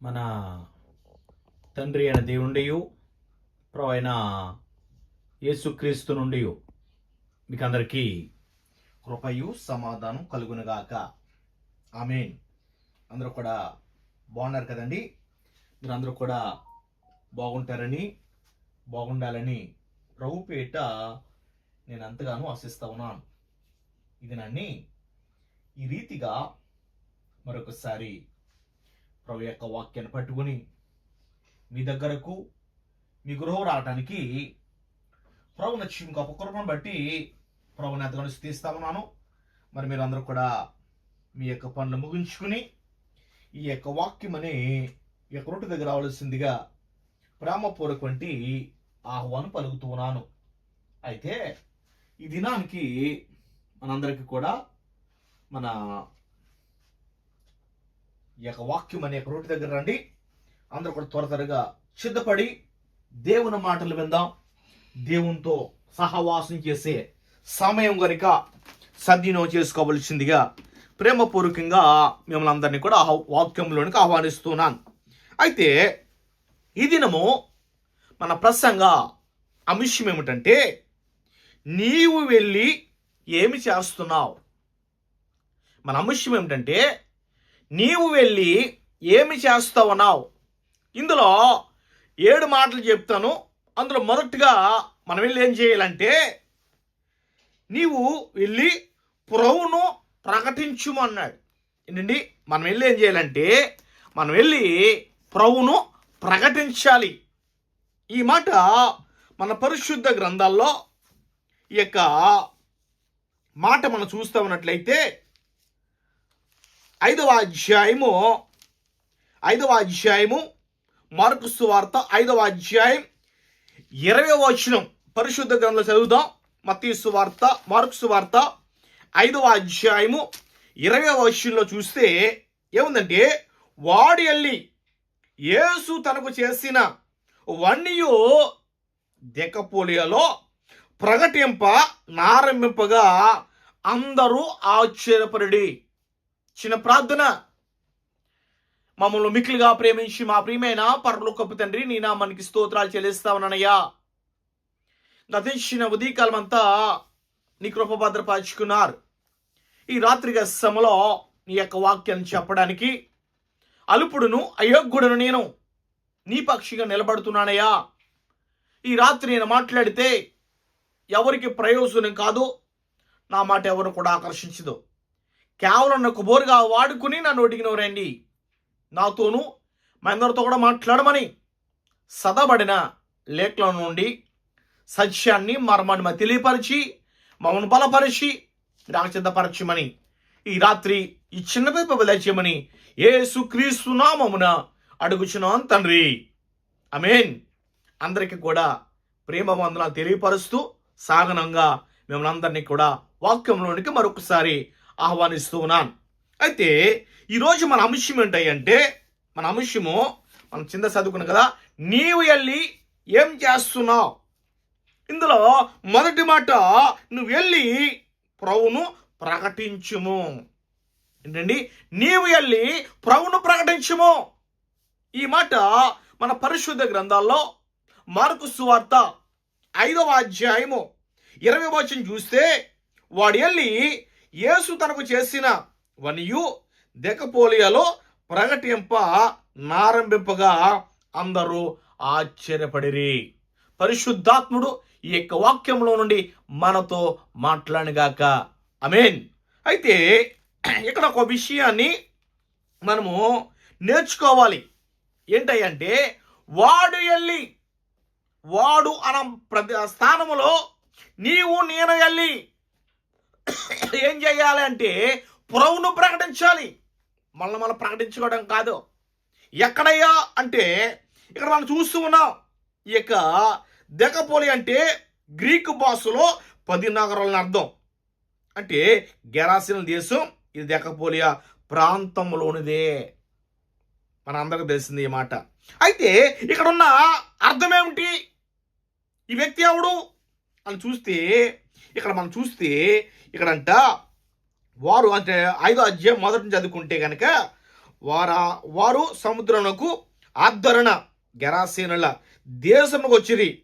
మన తండ్రి అయిన దేవుండియు ప్రభు అయిన యేసుక్రీస్తు నుండి మీకు అందరికీ కృపయు సమాధానం కలుగునుగాక. ఆమె అందరూ కూడా బాగున్నారు కదండి? మీరు అందరూ కూడా బాగుంటారని బాగుండాలని ప్రభు పేట నేను అంతగానో ఆశిస్తా ఉన్నాను. ఇది నన్ను ఈ రీతిగా మరొకసారి ప్రభు యొక్క వాక్యాన్ని పట్టుకుని మీ దగ్గరకు మీ గృహం రావడానికి ప్రభు నచ్చి గొప్ప కృపను బట్టి ప్రభుని ఎంతగానో తీస్తా ఉన్నాను. మరి మీరు అందరూ కూడా మీ యొక్క పనులు ముగించుకుని ఈ యొక్క వాక్యం అనే ఈ యొక్క రొట్టు దగ్గర రావాల్సిందిగా ప్రేమపూర్వకంటి ఆహ్వానం పలుకుతూ ఉన్నాను. అయితే ఈ దినానికి మనందరికీ కూడా మన ఈ యొక్క వాక్యం అనే యొక్క రోడ్డు దగ్గర రండి. అందరూ కూడా త్వర త్వరగా సిద్ధపడి దేవుని మాటలు విందాం. దేవునితో సహవాసం చేసే సమయం కనుక సద్వినియోగం చేసుకోవలసిందిగా ప్రేమపూర్వకంగా మిమ్మల్ని అందరినీ కూడా వాక్యంలోనికి ఆహ్వానిస్తున్నాను. అయితే ఈ దినము మన ప్రసంగ అంశం ఏమిటంటే నీవు వెళ్ళి ఏమి చేస్తున్నావు? మన అంశం ఏమిటంటే నీవు వెళ్ళి ఏమి చేస్తావన్నావు? ఇందులో ఏడు మాటలు చెప్తాను. అందులో మొదటిగా మనం వెళ్ళి ఏం చేయాలంటే నీవు వెళ్ళి ప్రభువును ప్రకటించుమన్నాడు ఏంటండి? మనం వెళ్ళి ఏం చేయాలంటే మనం వెళ్ళి ప్రభువును ప్రకటించాలి. ఈ మాట మన పరిశుద్ధ గ్రంథాల్లో ఈ యొక్క మాట మనం చూస్తా ఉన్నట్లయితే ఐదవ అధ్యాయము ఐదవ అధ్యాయము మార్కు సువార్త ఐదవ అధ్యాయం ఇరవై వచనం. పరిశుద్ధ గ్రంథంలో చదువుదాం. మత్తీ సువార్త మార్కు సువార్త ఐదవ అధ్యాయము ఇరవై వచనంలో చూస్తే ఏముందంటే వాడు వెళ్ళి యేసు తనకు చేసిన వన్యు దెకపోలియలో ప్రకటింప నారంభింపగా అందరూ ఆశ్చర్యపరిడి. చిన్న ప్రార్థన. మమ్మల్ని మిక్కిలిగా ప్రేమించి మా ప్రియమైన పరలోకపు తండ్రి నీ నామానికి స్తోత్రాలు చెల్లిస్తా ఉన్నానయ్యా. గతించిన ఉదయకాలం అంతా నీ కృప భద్రపరుచుకున్నారు. ఈ రాత్రి సమలో నీ యొక్క వాక్యాన్ని చెప్పడానికి అలుపుడును అయోగ్యుడును నేను నీ పక్షిగా నిలబడుతున్నానయ్యా. ఈ రాత్రి నేను మాట్లాడితే ఎవరికి ప్రయోజనం కాదు నా మాట ఎవరు కూడా ఆకర్షించదు. కేవలం నాకు బోరుగా వాడుకుని నా నోటికి రండి నాతోనూ మా అందరితో కూడా మాట్లాడమని సదబడిన లేఖల నుండి సత్యాన్ని మర్మాన్ని తెలియపరిచి మమ్మల్ని బలపరిచి నాకు ఈ రాత్రి ఈ చిన్న పేప బదలచేయమని యేసు క్రీస్తు నామమున అడుగుచున్నాం తండ్రి. అమేన్ అందరికీ కూడా ప్రేమ వందన తెలియపరుస్తూ సాగనంగా మిమ్మల్ని అందరినీ కూడా వాక్యంలోనికి మరొకసారి ఆహ్వానిస్తూ ఉన్నాను అయితే ఈరోజు మన అంశం ఏంటంటే మన అంశము మనం చింత చదువుకున్నాం కదా నీవు వెళ్ళి ఏం చేస్తున్నావు? ఇందులో మొదటి మాట నువ్వు వెళ్ళి ప్రభును ప్రకటించుము. ఏంటండి? నీవు వెళ్ళి ప్రభును ప్రకటించుము. ఈ మాట మన పరిశుద్ధ గ్రంథాల్లో మార్కు సువార్త ఐదవ అధ్యాయము ఇరవై వచనం చూస్తే వాడు వెళ్ళి యేసు తనకు చేసిన వనియు దెకపోలియలో ప్రకటింప నారంభింపగా అందరూ ఆశ్చర్యపడిరి. పరిశుద్ధాత్ముడు ఈ యొక్క వాక్యంలో నుండి మనతో మాట్లాడగాక అమేన్ అయితే ఇక్కడ ఒక విషయాన్ని మనము నేర్చుకోవాలి. ఏంటంటే వాడు వెళ్ళి వాడు అన ప్రతి స్థానములో నీవు నేను వెళ్ళి ఏం చేయాలి అంటే పురవును ప్రకటించాలి. మళ్ళీ మళ్ళీ ప్రకటించుకోవడం కాదు. ఎక్కడయ్యా అంటే ఇక్కడ మనం చూస్తూ ఉన్నాం. ఇక దెకపోలి అంటే గ్రీకు భాషలో పది నగరాలని అర్థం. అంటే గెరాసిన దేశం ఇది దెకపోలియా ప్రాంతంలోనిదే. మన అందరికి తెలిసింది ఈ మాట. అయితే ఇక్కడ ఉన్న అర్థం ఏమిటి? ఈ వ్యక్తి ఎవడు? అని చూస్తే ఇక్కడ మనం చూస్తే ఇక్కడంట వారు అంటే ఐదో అధ్యాయం మొదటి నుంచి చదువుకుంటే కనుక వారా వారు సముద్రమునకు ఆద్ధరణ గెరాసీనుల దేశమునకు వచ్చిరి.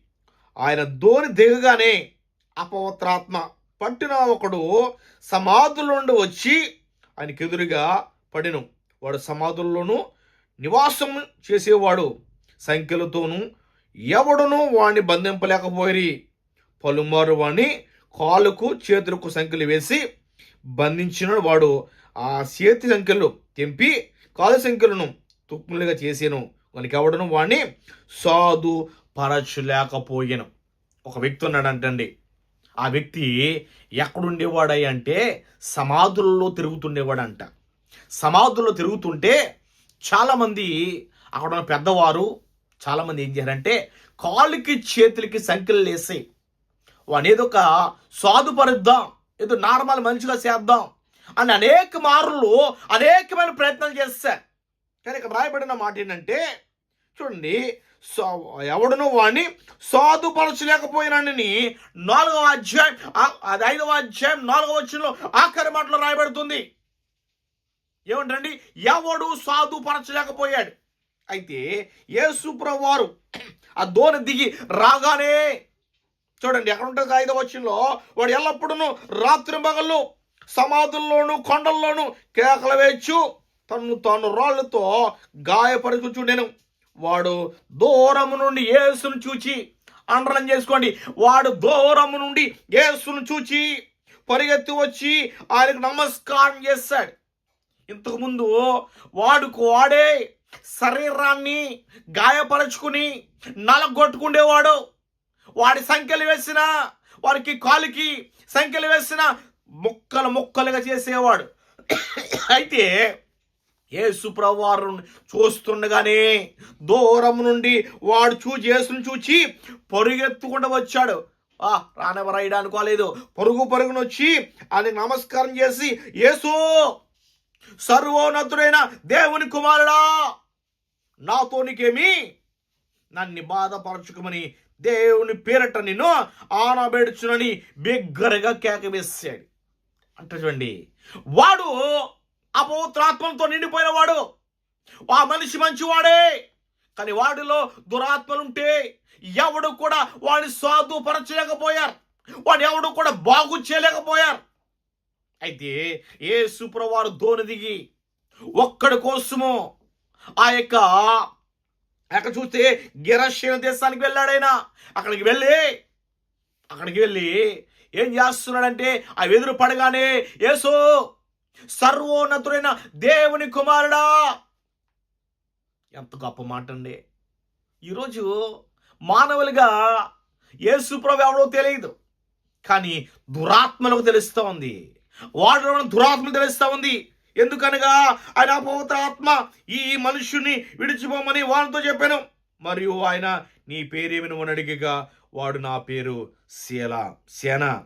ఆయన ధోని దిగగానే అపవిత్రాత్మ పట్టిన ఒకడు సమాధుల నుండి వచ్చి ఆయనకి ఎదురుగా పడిను. వాడు సమాధుల్లోనూ నివాసం చేసేవాడు. సంఖ్యలతోనూ ఎవడునూ వాణ్ణి బంధింపలేకపోయి పలుమారు వాణ్ణి కాలుకు చేతులకు సంఖ్యలు వేసి బంధించిన వాడు ఆ చేతి సంఖ్యలు తెంపి కాలు సంఖ్యలను తుప్పులుగా చేసాను. వానికి ఎవడను వాణ్ణి సాధు పరచులేకపోయాను ఒక వ్యక్తి ఉన్నాడంటండి. ఆ వ్యక్తి ఎక్కడుండేవాడై అంటే సమాధుల్లో తిరుగుతుండేవాడంట. సమాధుల్లో తిరుగుతుంటే చాలామంది అక్కడ ఉన్న పెద్దవారు చాలామంది ఏం చేశారంటే కాళ్ళకి చేతులకి సంఖ్యలు వేసి వాడిని ఏదో ఒక సాధుపరుద్దాం ఏదో నార్మల్ మనిషిగా చేద్దాం అని అనేక మార్లు అనేకమైన ప్రయత్నాలు చేస్తారు కానీ ఇక్కడ రాయబడిన మాట ఏంటంటే చూడండి సో- ఎవడును వాడిని సాధుపరచలేకపోయినని నాలుగవ అధ్యాయం అది ఐదవ అధ్యాయం నాలుగవ వచ్చంలో ఆఖరి మాటలో రాయబడుతుంది. ఏమంటండి? ఎవడు సాధుపరచలేకపోయాడు. అయితే యేసు వారు ఆ దోని దిగి రాగానే చూడండి ఎక్కడ ఉంటుంది ఐదవ వచ్చిలో వాడు ఎల్లప్పుడూ రాత్రి మగళ్ళు సమాధుల్లోనూ కొండల్లోనూ కేకలు వేయచ్చు. తను తాను రాళ్ళతో గాయపరుచుచుండెను వాడు దూరము నుండి యేసును చూచి అండరం చేసుకోండి. వాడు దూరము నుండి యేసును చూచి పరిగెత్తి వచ్చి ఆయనకు నమస్కారం చేశాడు ఇంతకుముందు వాడుకు వాడే శరీరాన్ని గాయపరచుకుని నలగొట్టుకుండేవాడు. వాడి సంఖ్యలు వేసిన వారికి కాలుకి సంఖ్యలు వేసిన ముక్కలు ముక్కలుగా చేసేవాడు. అయితే యేసు ప్రభువారు చూస్తుండగానే దూరం నుండి వాడు చూచి యేసును చూచి పరుగెత్తుకుండా వచ్చాడు. ఆ రానెవరైడా అనుకోలేదు పరుగు పరుగును వచ్చి ఆయనకు నమస్కారం చేసి యేసు సర్వోన్నతుడైన దేవుని కుమారుడా నాతో నీకేమి నన్ను బాధపరచుకోమని దేవుని పేరట నేను ఆనబెడుచునని బిగ్గరగా కేక వేసాడు. అంట చూడండి వాడు అపవిత్రాత్మలతో నిండిపోయిన వాడు ఆ మనిషి మంచివాడే కానీ వాడిలో దురాత్మలుంటే ఎవడు కూడా వాడిని స్వాధుపరచలేకపోయారు వాడు ఎవడు కూడా బాగు చేయలేకపోయారు. అయితే ఏ వారు దోని దిగి ఒక్కడి కోసము ఆ యొక్క అక్కడ చూస్తే గిరశీల దేశానికి వెళ్ళాడైనా. అక్కడికి వెళ్ళి అక్కడికి వెళ్ళి ఏం చేస్తున్నాడంటే ఆ ఎదురు పడగానే యేసు సర్వోన్నతుడైన దేవుని కుమారుడా. ఎంత గొప్ప మాట అండి. ఈరోజు మానవులుగా యేసు ప్రభు ఎవడో తెలియదు. కానీ దురాత్మలకు తెలుస్తూ ఉంది. వాడు దురాత్మలు దురాత్మ తెలుస్తూ ఉంది. ఎందుకనగా ఆయన అపవిత్రాత్మ ఈ మనుష్యుని విడిచిపోమని వాళ్ళతో చెప్పాను. మరియు ఆయన నీ పేరేమిని అడిగిగా వాడు నా పేరు శీల సేన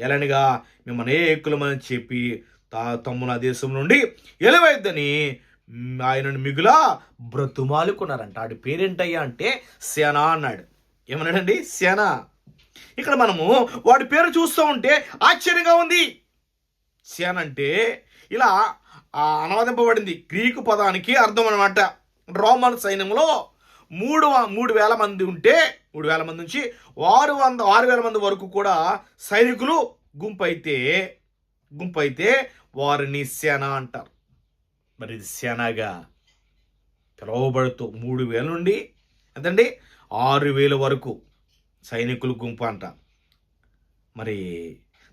ఎలనిగా మేము అనేకులమని చెప్పి తా తమ్ముల దేశం నుండి ఎలవైద్దని ఆయనను మిగులా బ్రతుమాలుకున్నారంట. ఆడి పేరేంటయ్యా అంటే సేన అన్నాడు. ఏమన్నాడండి? సేన ఇక్కడ మనము వాడి పేరు చూస్తూ ఉంటే ఆశ్చర్యంగా ఉంది. సేన అంటే ఇలా అనువదింపబడింది గ్రీకు పదానికి అర్థం అనమాట రోమన్ సైన్యంలో మూడు వ- మూడు వేల మంది ఉంటే మూడు వేల మంది నుంచి ఆరు వంద ఆరు వేల మంది వరకు కూడా సైనికులు గుంపు అయితే గుంపు అయితే వారిని సేన అంటారు. మరి ఇది సేనగా పిలువబడుతూ మూడు వేల నుండి ఎంతండి? ఆరు వేల వరకు సైనికులు గుంపు అంట మరి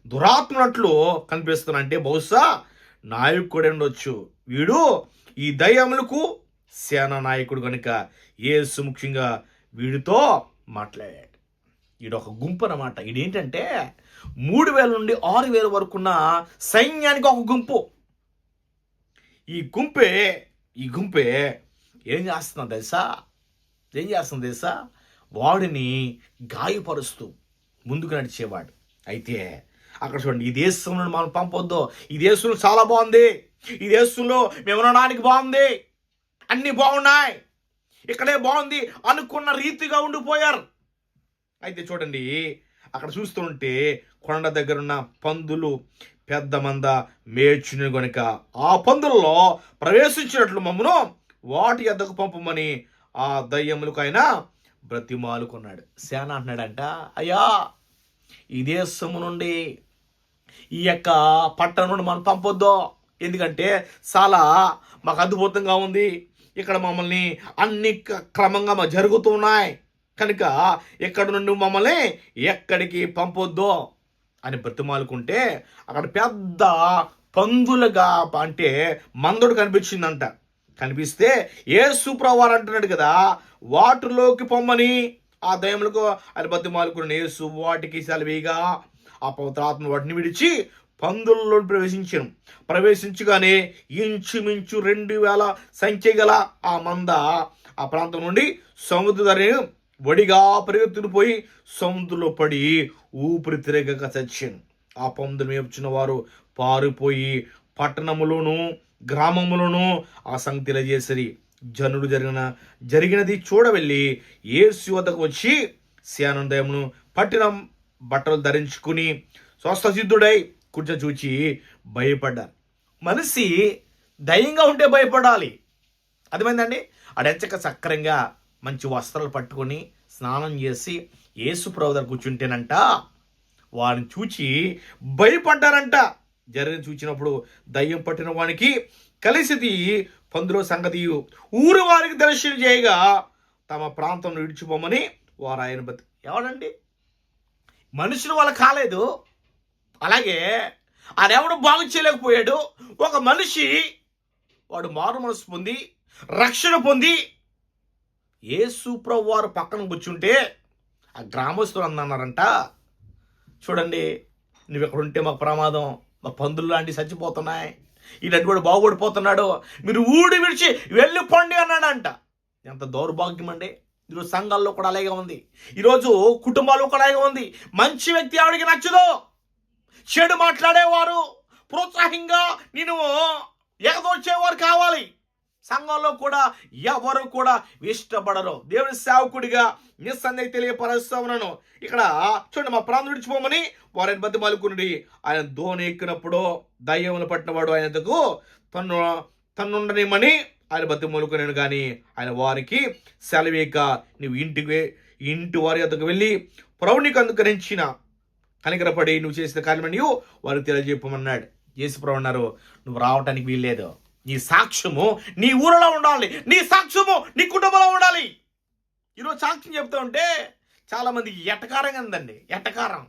దురాత్మనట్లు కనిపిస్తున్నా అంటే బహుశా నాయకుడు ఉండొచ్చు వీడు ఈ దయ్యములకు సేన నాయకుడు కనుక ఏసు ముఖ్యంగా వీడితో మాట్లాడాడు. వీడు ఒక గుంపు అనమాట ఏంటంటే మూడు వేల నుండి ఆరు వేల వరకున్న సైన్యానికి ఒక గుంపు. ఈ గుంపే ఈ గుంపే ఏం చేస్తున్నా తెలుసా? ఏం చేస్తుంది తెలుసా? వాడిని గాయపరుస్తూ ముందుకు నడిచేవాడు. అయితే అక్కడ చూడండి ఈ దేశంలో మనం పంపొద్దు. ఈ దేశంలో చాలా బాగుంది. ఈ దేశంలో మేము ఉండడానికి బాగుంది. అన్ని బాగున్నాయి. ఇక్కడే బాగుంది అనుకున్న రీతిగా ఉండిపోయారు. అయితే చూడండి అక్కడ చూస్తుంటే కొండ దగ్గర ఉన్న పందులు పెద్ద మంద మేచుని గనుక ఆ పందుల్లో ప్రవేశించినట్లు మమ్మను వాటి ఎద్దకు పంపమని ఆ దయ్యములకు ఆయన బ్రతిమాలుకున్నాడు. సేన అంటున్నాడంట అయ్యా ఈ దేశము నుండి ఈ యొక్క పట్టణం నుండి మనం పంపొద్దు. ఎందుకంటే చాలా మాకు అద్భుతంగా ఉంది. ఇక్కడ మమ్మల్ని అన్ని క్రమంగా మా జరుగుతూ ఉన్నాయి. కనుక ఇక్కడ నుండి మమ్మల్ని ఎక్కడికి పంపొద్దు అని బ్రతిమాలుకుంటే అక్కడ పెద్ద పందులుగా అంటే మందుడు కనిపించిందంట. కనిపిస్తే ఏ సూప్రవారు అంటున్నాడు కదా వాటిలోకి పొమ్మని. ఆ దయములకు అని బతిమాలుకున్న యేసు వాటికి సెలవిగా ఆ పవిత్రాత్మ వాటిని విడిచి పందుల్లో ప్రవేశించను. ప్రవేశించగానే ఇంచుమించు రెండు వేల సంఖ్య గల ఆ మంద ఆ ప్రాంతం నుండి సముద్రధరని వడిగా పరిగెత్తుకుని పోయి సముద్రంలో పడి ఊపిరి తిరగక చచ్చాను. ఆ పందులు మేపుచున్న వారు పారిపోయి పట్టణములోను గ్రామములోను ఆ సంగతి తెలియజేసరి. జనుడు జరిగిన జరిగినది చూడవెళ్ళి ఏసు వద్దకు వచ్చి శానందయమును పట్టిన బట్టలు ధరించుకుని స్వస్థసిద్ధుడై కూర్చ చూచి భయపడ్డారు మనిషి దయంగా ఉంటే భయపడాలి. అర్థమైందండి? అడెంచక సక్రంగా మంచి వస్త్రాలు పట్టుకొని స్నానం చేసి యేసు ప్రభు దగ్గర కూర్చుంటేనంట వారిని చూచి భయపడ్డారంట. జరిగిన చూచినప్పుడు దయ్యం పట్టిన వానికి కలిసిది పందులో సంగతి ఊరు వారికి దర్శనం చేయగా తమ ప్రాంతం విడిచిపోమని వారు ఆయన బతి ఎవడండి మనుషులు వాళ్ళ కాలేదు. అలాగే ఆడెవడు బాగు చేయలేకపోయాడు. ఒక మనిషి వాడు మారు మనసు పొంది రక్షణ పొంది ఏ వారు పక్కన కూర్చుంటే ఆ గ్రామస్తులు అన్నారంట చూడండి నువ్వు ఇక్కడ ఉంటే మాకు ప్రమాదం. మా పందులు లాంటివి చచ్చిపోతున్నాయి. ఇలాంటి వాడు బాగుపడిపోతున్నాడు. మీరు ఊడి విడిచి వెళ్ళిపోండి అన్నాడంట. ఎంత దౌర్భాగ్యం అండి. ఈరోజు సంఘాల్లో కూడా అలాగే ఉంది. ఈరోజు కుటుంబాల్లో కూడా అలాగే ఉంది. మంచి వ్యక్తి ఆవిడికి నచ్చదు? చెడు మాట్లాడేవారు ప్రోత్సాహంగా నేను ఎగదోచేవారు కావాలి. సంఘంలో కూడా ఎవరు కూడా ఇష్టపడరు. దేవుని సేవకుడిగా నిస్సందే తెలియపరుస్తా ఉన్నాను ఇక్కడ చూడండి మా ప్రాంతం విడిచిపోమని వారిని బతి మలుకునుడి ఆయన దోణి ఎక్కినప్పుడు దయ్యములు పట్టినవాడు ఆయనకు తను తన్నుండనిమని ఆయన బతిమలుకునేను కానీ ఆయన వారికి సెలవేక నువ్వు ఇంటికి ఇంటి వారి వద్దకు వెళ్ళి ప్రభునికి అందుకరించిన కనికరపడి నువ్వు చేసిన కార్యమని వారికి తెలియజెప్పమన్నాడు యేసుప్రభు అన్నారు నువ్వు రావటానికి వీల్లేదు. నీ సాక్ష్యము నీ ఊరిలో ఉండాలి. నీ సాక్ష్యము నీ కుటుంబంలో ఉండాలి. ఈరోజు సాక్ష్యం చెప్తా ఉంటే చాలామందికి ఎటకారంగా ఉందండి. ఎటకారం.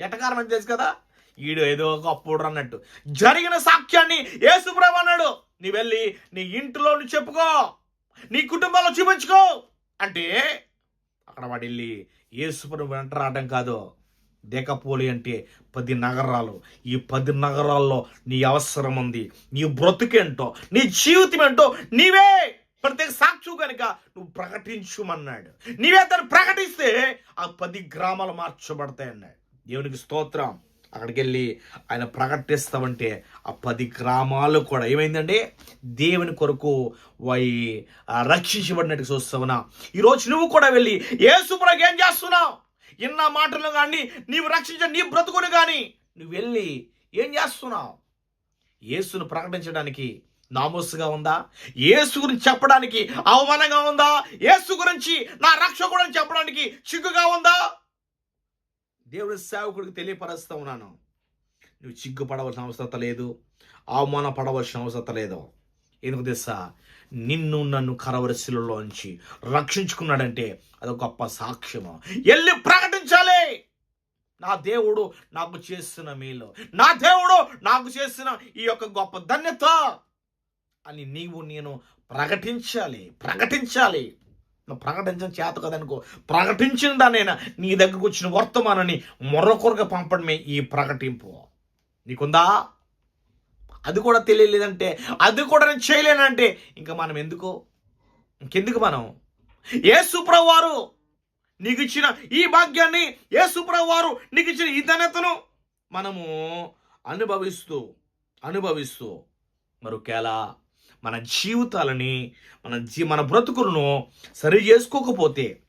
ఎటకారం అని తెలుసు కదా? ఈడు ఏదో ఒక అప్పుడు అన్నట్టు జరిగిన సాక్ష్యాన్ని యేసుప్రభు అన్నాడు. నీ వెళ్ళి నీ ఇంటిలో నువ్వు చెప్పుకో. నీ కుటుంబంలో చూపించుకో. అంటే అక్కడ వాడు వెళ్ళి యేసుప్రభు వెంట రావడం కాదు. దేకపోలి అంటే పది నగరాలు. ఈ పది నగరాల్లో నీ అవసరం ఉంది. నీ బ్రతుకేంటో నీ జీవితం ఏంటో నీవే. ప్రత్యేక సాక్షి కనుక నువ్వు ప్రకటించుమన్నాడు. నీవే అతను ప్రకటిస్తే ఆ పది గ్రామాలు మార్చబడతాయి అన్నాడు దేవునికి స్తోత్రం. అక్కడికి వెళ్ళి ఆయన ప్రకటిస్తామంటే ఆ పది గ్రామాలు కూడా ఏమైందంటే దేవుని కొరకు వై రక్షించబడినట్టు చూస్తావునా? ఈరోజు నువ్వు కూడా వెళ్ళి ఏసుప్రకి ఏం చేస్తున్నావు? ఇన్న మాటలు కానీ నీవు రక్షించ నీ బ్రతుకుని కానీ నువ్వు వెళ్ళి ఏం చేస్తున్నావు? యేసును ప్రకటించడానికి నామోసుగా ఉందా? యేసు గురించి చెప్పడానికి అవమానంగా ఉందా? యేసు గురించి నా రక్షకుడు అని చెప్పడానికి చిక్కుగా ఉందా? దేవుడి సేవకుడికి తెలియపరుస్తా ఉన్నాను. నువ్వు చిగ్గుపడవలసిన అవసరత లేదు. అవమాన పడవలసిన అవసరం లేదు. ఎందుకు తెలుసా? నిన్ను నన్ను కరవరశిలలోంచి రక్షించుకున్నాడంటే అది గొప్ప సాక్ష్యము. వెళ్ళి ప్రకటించాలి. నా దేవుడు నాకు చేస్తున్న మేలు. నా దేవుడు నాకు చేస్తున్న ఈ యొక్క గొప్ప ధన్యత అని నీవు నేను ప్రకటించాలి. ప్రకటించాలి. నువ్వు ప్రకటించడం చేత కదనుకో ప్రకటించిన దానైనా నీ దగ్గరకు వచ్చిన వర్తమానాన్ని మరొకరుగా పంపడమే ఈ ప్రకటింపు. నీకుందా? అది కూడా తెలియలేదంటే అది కూడా నేను చేయలేనంటే ఇంకా మనం ఎందుకు? ఇంకెందుకు మనం? ఏ వారు నీకు ఇచ్చిన ఈ భాగ్యాన్ని ఏ వారు నీకు ఇచ్చిన ఈ ధన్యతను మనము అనుభవిస్తూ అనుభవిస్తూ మరొకేలా మన జీవితాలని మన జీ మన బ్రతుకులను సరి చేసుకోకపోతే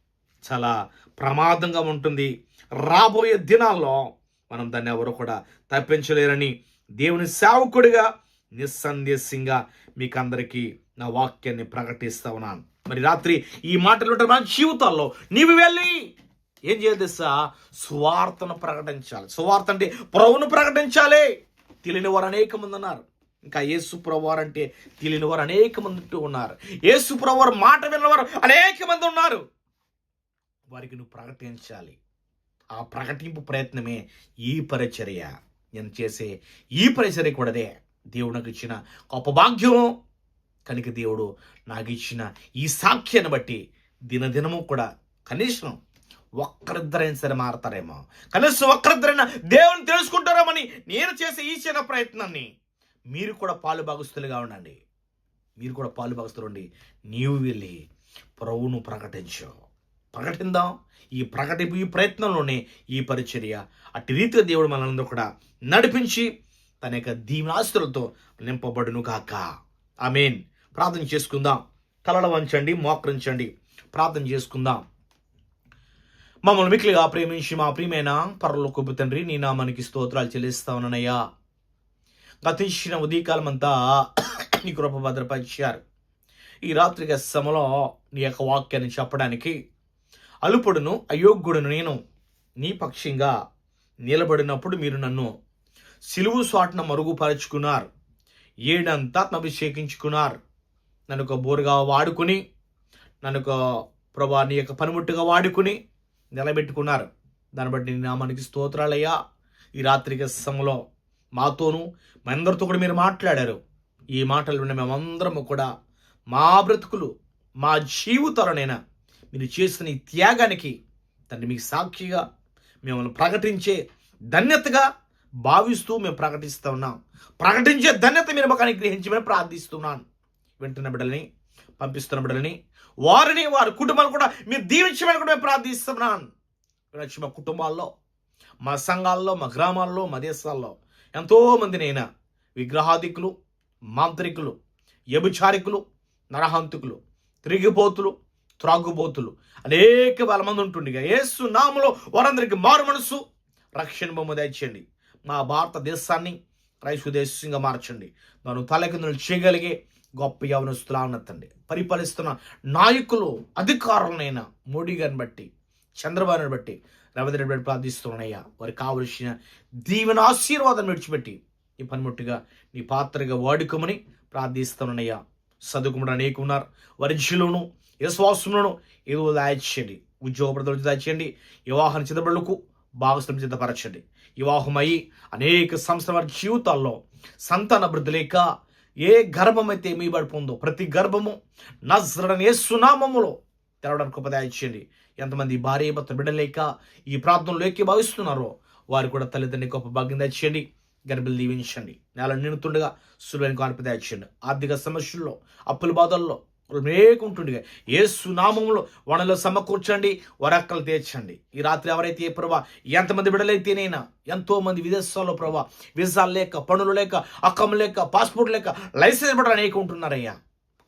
చాలా ప్రమాదంగా ఉంటుంది. రాబోయే దినాల్లో మనం దాన్ని ఎవరు కూడా తప్పించలేరని దేవుని సేవకుడిగా నిస్సందేశంగా మీకు అందరికీ నా వాక్యాన్ని ప్రకటిస్తా ఉన్నాను. మరి రాత్రి ఈ మాటలు మన జీవితాల్లో నీవు వెళ్ళి ఏం చేయాలి తెలుసా? సువార్తను ప్రకటించాలి. సువార్త అంటే ప్రభును ప్రకటించాలి. తెలియని వారు అనేక మంది ఉన్నారు. ఇంకా యేసు ప్రభువారు అంటే తెలియని వారు అనేక మంది ఉన్నారు. యేసు ప్రభువారు మాట విన్నవారు అనేక మంది ఉన్నారు. వారికి నువ్వు ప్రకటించాలి. ఆ ప్రకటింపు ప్రయత్నమే ఈ పరిచర్య. నేను చేసే ఈ పరిచర్య కూడాదే దేవుడు నాకు ఇచ్చిన గొప్ప భాగ్యం కనుక దేవుడు నాకు ఇచ్చిన ఈ సాఖ్యాన్ని బట్టి దినదినము కూడా కనీసం ఒక్కరిద్దరైనా సరే మారతారేమో. కనీసం ఒక్కరిద్దరైనా దేవుని తెలుసుకుంటారేమని నేను చేసే ఈ చిన్న ప్రయత్నాన్ని మీరు కూడా పాలు భాగస్తులుగా ఉండండి. మీరు కూడా పాలు భాగస్తులు ఉండి నీవు వెళ్ళి ప్రభువును ప్రకటించు. ప్రకటిందాం. ఈ ప్రకటింపు ఈ ప్రయత్నంలోనే ఈ పరిచర్య అట్టి రీతిగా దేవుడు మనందరూ కూడా నడిపించి తన యొక్క దీవనాస్తులతో నింపబడును కాక మీన్ ప్రార్థన చేసుకుందాం. తలల వంచండి మోకరించండి. ప్రార్థన చేసుకుందాం. మమ్మల్ని మిక్కిలిగా ప్రేమించి మా ప్రియమైన పరలోకపు తండ్రి నీ నామానికి స్తోత్రాలు చెల్లిస్తావునయ్యా గతించిన ఉదయకాలం అంతా నీ కృప భద్రపరిచారు. ఈ రాత్రిక సమలో నీ యొక్క వాక్యాన్ని చెప్పడానికి అలుపుడును అయోగ్యుడును నేను. నీ పక్షంగా నిలబడినప్పుడు మీరు నన్ను సిలువు స్వాట్న మరుగుపరుచుకున్నారు. ఏడంతా అభిషేకించుకున్నారు. నన్ను ఒక బోరుగా వాడుకుని నన్ను ఒక ప్రభా నీ యొక్క పనిముట్టుగా వాడుకుని నిలబెట్టుకున్నారు. దాన్ని బట్టి నీ నామానికి స్తోత్రాలయ్యా. ఈ రాత్రిక సమలో మాతోనూ మా కూడా మీరు మాట్లాడారు. ఈ మాటలు విన్న మేమందరము కూడా మా బ్రతుకులు మా జీవితాలనైనా మీరు చేసిన ఈ త్యాగానికి తండ్రి మీకు సాక్షిగా మిమ్మల్ని ప్రకటించే ధన్యతగా భావిస్తూ మేము ప్రకటిస్తూ ఉన్నాం. ప్రకటించే ధన్యత మీరు మాకు అనుగ్రహించమని ప్రార్థిస్తున్నాను. వింటున్న బిడ్డలని పంపిస్తున్న బిడ్డలని వారిని వారి కుటుంబాలు కూడా మీరు దీవించమని కూడా మేము ప్రార్థిస్తున్నాను. మా కుటుంబాల్లో మా సంఘాల్లో మా గ్రామాల్లో మా దేశాల్లో ఎంతోమందినైనా విగ్రహాదికులు మాంత్రికులు వ్యభిచారికులు నరహంతుకులు తిరిగిపోతులు త్రాగుబోతులు అనేక బలమంది ఉంటుండగా ఏసు నామలో వారందరికీ మారు మనసు రక్షణ బొమ్మ దయచేయండి. మా భారతదేశాన్ని క్రైస్తవ దేశంగా మార్చండి. నన్ను తలకిందులు చేయగలిగే గొప్ప యవనస్తులా ఉన్నతండి పరిపాలిస్తున్న నాయకులు అధికారులనైనా మోడీ గారిని బట్టి చంద్రబాబుని బట్టి రవీంద్ర రెడ్డి బట్టి వారికి కావలసిన దీవెన ఆశీర్వాదం విడిచిపెట్టి ఈ పనిముట్టుగా నీ పాత్రగా వాడుకోమని ప్రార్థిస్తున్నానయ్యా. చదువుకున్న అనేక ఉన్నారు. జిలోను విశ్వాసములను ఏదో దాయచేయండి ఉద్యోగ ప్రదర్శన దాచేయండి. వివాహం చిన్నబడులకు భాగస్వామి సిద్ధపరచండి. వివాహమై అనేక సంస్థల వారి జీవితాల్లో సంతాన అభివృద్ధి లేక ఏ గర్భమైతే మీ పడిపోందో ప్రతి గర్భము నజరడని సునామములో తెరవడానికి ఉపదాయించండి ఎంతమంది భార్య భర్త బిడ్డలేక ఈ ప్రాంతంలో ఎక్కి భావిస్తున్నారో వారు కూడా తల్లిదండ్రులు గొప్ప భాగ్యం తెచ్చండి గర్భిలు దీవించండి. నెల నిండుతుండగా సులువైన కాన్పు తెచ్చండి ఆర్థిక సమస్యల్లో అప్పుల బాధల్లో మేకుంటుండగా ఏ సునామంలో వనలో సమకూర్చండి వరక్కలు తీర్చండి ఈ రాత్రి ఎవరైతే ఏ ప్రభా ఎంతమంది బిడలైతేనైనా ఎంతో మంది విదేశాల్లో ప్రభా వీసాలు లేక పనులు లేక అక్కం లేక పాస్పోర్ట్ లేక లైసెన్స్ కూడా అనేక ఉంటున్నారయ్యా.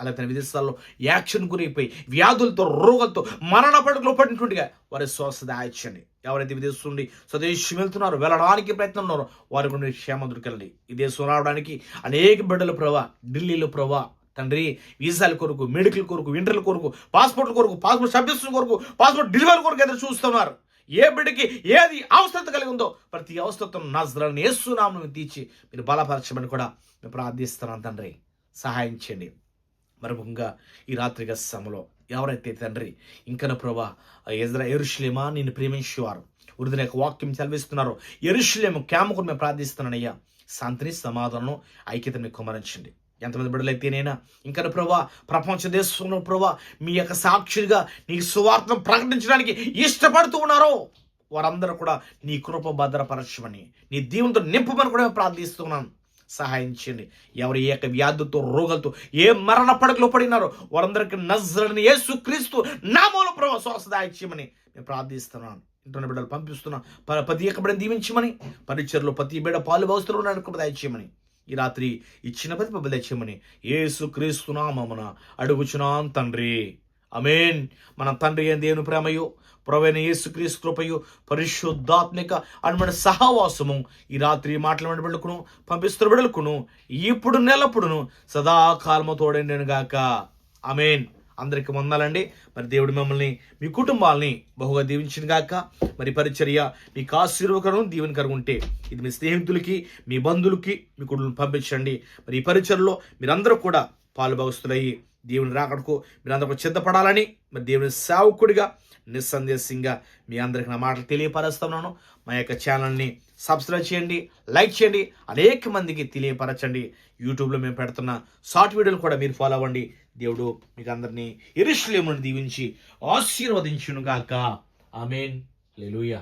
అలాగే తన విదేశాల్లో యాక్షన్ గురైపోయి వ్యాధులతో రోగాలతో మరణ పడుకులో పడినటువంటిగా వారి స్వస్థత దాయించండి ఎవరైతే విదేశం నుండి స్వదేశం వెళ్తున్నారో వెళ్ళడానికి ప్రయత్నం వారి గురించి క్షేమ దొరికండి ఈ దేశం రావడానికి అనేక బిడ్డలు ప్రభా ఢిల్లీలో ప్రభా తండ్రి వీసాల కొరకు మెడికల్ కొరకు ఇంటర్ల కొరకు పాస్పోర్ట్ల కొరకు పాస్పోర్ట్ సబ్జెక్ట్స్ కొరకు పాస్పోర్ట్ డెలివరీ కొరకు ఎదురు చూస్తున్నారు. ఏ బిడ్డకి ఏది అవసరత కలిగి ఉందో ప్రతి అవసరతను నజరాన్ని ఏసునామను తీర్చి మీరు బలపరచమని కూడా మేము ప్రార్థిస్తున్నాను తండ్రి. సహాయం చేయండి. మరి ముఖ్యంగా ఈ రాత్రిగా సమలో ఎవరైతే తండ్రి ఇంకన ప్రభా ఎజ్రా ఎరుషులేమా నేను ప్రేమించేవారు. వృద్ధుల యొక్క వాక్యం చదివిస్తున్నారు ఎరుషులేము క్యామకుని మేము ప్రార్థిస్తున్నానయ్యా. శాంతిని సమాధానం ఐక్యతని కుమరించండి. ఎంతమంది బిడ్డలైతేనైనా ఇంకా ప్రభా ప్రపంచ దేశంలో ప్రభా మీ యొక్క సాక్షిగా నీ సువార్థం ప్రకటించడానికి ఇష్టపడుతూ ఉన్నారో వారందరూ కూడా నీ కృప భద్రపరచమని నీ దీవంతో నింపమని కూడా ప్రార్థిస్తున్నాను సహాయం చేయండి ఎవరు ఏ యొక్క వ్యాధులతో రోగాలతో ఏ మరణ పడకలో పడినారో వారందరికీ నజరని యేసు క్రీస్తు నామూల ప్రభావ స్వస్థదాయ చేయమని నేను ప్రార్థిస్తున్నాను ఇంట్లో బిడ్డలు పంపిస్తున్నా. ప్రతి ఒక్క బిడ్డను దీవించమని పరిచయలో ప్రతి బిడ్డ పాలు భావిస్తున్నాడు దయచేయమని ఈ రాత్రి ఇచ్చిన ప్రతి దయచేయమని ఏసు క్రీస్తు నామమున అడుగుచున్నాం తండ్రి. అమేన్ మన తండ్రి ఏంది దేవుని ప్రేమయో ప్రవైన యేసుక్రీస్తు కృపయు పరిశుద్ధాత్మిక అనమాట సహవాసము ఈ రాత్రి మాటలు బిడ్డకును పంపిస్తున్న బిడ్డలకును ఇప్పుడు నెలప్పుడును సదాకాలము తోడండి గాక. అమేన్ అందరికి వందాలండి మరి దేవుడు మిమ్మల్ని మీ కుటుంబాలని బహుగా దీవించిన గాక. మరి పరిచర్య మీకు ఆశీర్వకరం దీవెనకరం ఉంటే ఇది మీ స్నేహితులకి మీ బంధువులకి మీ కుటుంబం పంపించండి. మరి ఈ పరిచయలో మీరందరూ కూడా పాలుభాగస్తులయ్యి. దేవుని రాకడకు మీరందరూ సిద్ధపడాలని మరి దేవుని సేవకుడిగా నిస్సందేశంగా మీ అందరికి నా మాటలు తెలియపరుస్తున్నాను. మా యొక్క ఛానల్ని సబ్స్క్రైబ్ చేయండి లైక్ చేయండి అనేక మందికి తెలియపరచండి. యూట్యూబ్లో మేము పెడుతున్న షార్ట్ వీడియోలు కూడా మీరు ఫాలో అవ్వండి. దేవుడు మీకు అందరినీ ఇరుషులేముని దీవించి ఆశీర్వదించును గాక ఆమెన్. లెలుయా